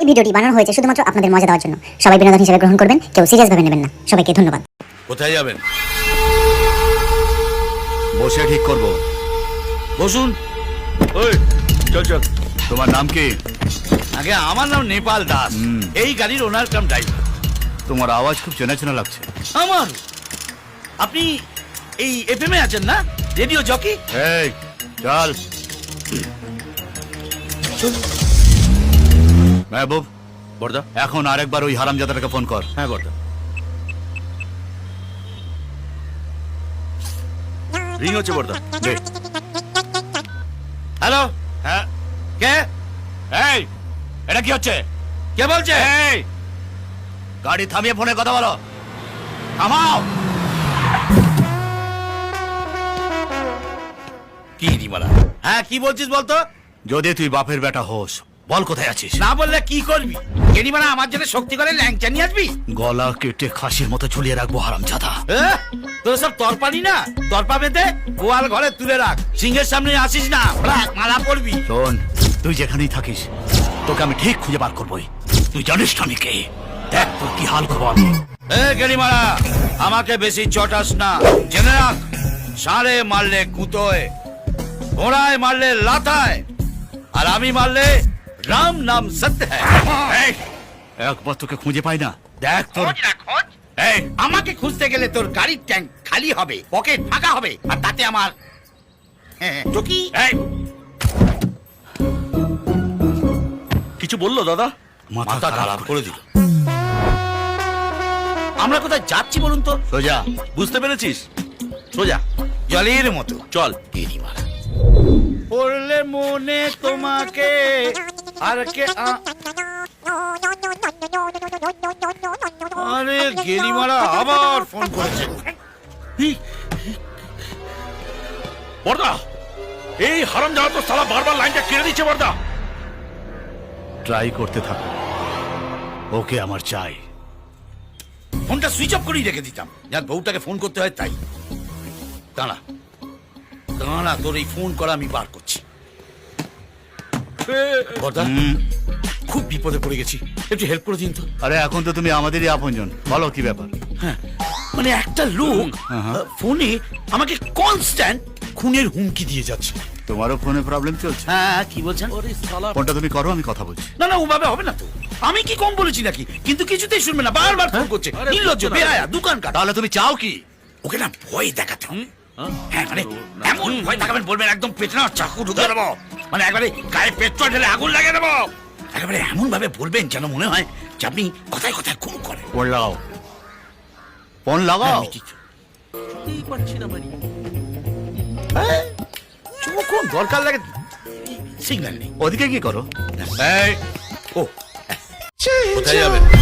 এই ভিডিওটি বানানো হয়েছে শুধুমাত্র আপনাদের মজা দেওয়ার জন্য। সবাই বিনোদন হিসেবে গ্রহণ করবেন কেউ সিরিয়াস ভাবে নেবেন না। সবাইকে ধন্যবাদ। কোথায় যাবেন? বসে ঠিক করব। বসুন। ওই চল চল। তোমার নাম কি? আগে আমার নাম নেপাল দাস। এই গাড়ির ওনার কাম ড্রাইভার তোমার আওয়াজ খুব চেনা চেনা লাগছে। আমার? আপনি এই এফএম এ আছেন না? Radio jockey? এই চল। মেহবুব বর্দা এখন আরেকবার ওই হারামজাদাটাকে ফোন কর। হ্যাঁ বর্দা রিং হচ্ছে বর্দা দে। হ্যালো? হ্যাঁ। কে? এই এটা কি হচ্ছে? কে বলছে? এই। গাড়ি থামিয়ে ফোনে কথা বলো। থামাও। কি নিমারা হ্যাঁ কি বলছিস বলতো? যদি তুই বাপের বেটা হোস বল কোথায় আছিস? না বললে কি করবি? কেনিমারা আমার জন্য শক্তি করে ল্যাংচা নিয়ে আসবি? গলা কেটে খাসির মতো ঝুলিয়ে রাখব হারামজাদা। এহ, তোর সব তরপানি না? তরপা বেঁধে গোয়াল ঘরে তুলে রাখ। সিংহের সামনে আসিস না মালা পড়বি শোন তুই যেখানেই থাকিস তোকে আমি ঠিক খুঁজে বার করবোই। তুই জানিস না আমি কে? দেখ তোর কি হাল করব আমি। এ গেরিমারা আমাকে বেশি চটাস না। জেনে রাখ সারে মারলে কুতোয় ঘোড়ায় মারলে লাথায় আর আমি মারলে রাম নাম সত্য হ্যাঁ একবার তোকে খুঁজে পাই না দেখ তোর খোঁজ না খোঁজ এই আমাকে খুঁজতে গেলে তোর গাড়ির ট্যাঙ্ক খালি হবে পকেট ফাঁকা হবে আর তাতে আমার হ্যাঁ, টুকি এই, কিছু বলল দাদা? মাথা খারাপ করে দিল। আমরা কোথায় যাচ্ছি বলুন তো? সোজা। বুঝতে পেরেছিস? সোজা জলের মতো। চল। গেরিমারা পড়লে মনে তোমাকে আর কে আ- আরে গেরিমারা আবার ফোন করেছে। বর্দা এই হারাম যাওয়া তো সালা বারবার লাইনটা কেড়ে দিচ্ছে বর্দা। ট্রাই করতে থাকো। ওকে আমার চাই। ফোনটা সুইচ অফ করেই রেখে দিতাম। যার বউটাকে ফোন করতে হয় তাই। দাঁড়া। দাঁড়া তোর এই ফোন করা আমি বার করছি। বর্দা খুব বিপদে পড়ে গেছি। একটু হেল্প করে দিন তো। আরে এখন তো তুমি আমাদেরই আপনজন। বলো কি ব্যাপার? হ্যাঁ মানে একটা লোক হ্যাঁ, হ্যাঁ। ফোনে আমাকে কনস্ট্যান্ট খুনের হুমকি দিয়ে যাচ্ছে। তোমারও ফোনে প্রবলেম চলছে? হ্যাঁ কি বলছেন? ফোনটা তুমি করো আমি কথা বলছি। না না ওভাবে হবে না তো। আমি কি কম বলেছি নাকি? কিন্তু কিছুতেই শুনবে না বারবার ফোন করছে। নির্লজ্জ বেহায়া দোকান কাটা। তাহলে তুমি চাও কি? ওকে না ভয় দেখাতে হ্যাঁ। মানে এমন ভয় দেখাবেন বলবেন একদম পেটে না চাকু ঢুকে দেবো মানে একবারে গায়ে পেট্রোল ঢেলে আগুন লাগিয়ে দেবো। একেবারে এমন ভাবে বলবেন যেন মনে হয় যে আপনি কথায় কথায় খুন করেন। ফোন লাগাও। ফোন হ্যাঁ, লাগাও আমি ঠিক- হ্যাঁ, যখন দরকার লাগে। সিগন্যাল নেই। ওদিকে কি করো? এই ও কোথায় যাবেন?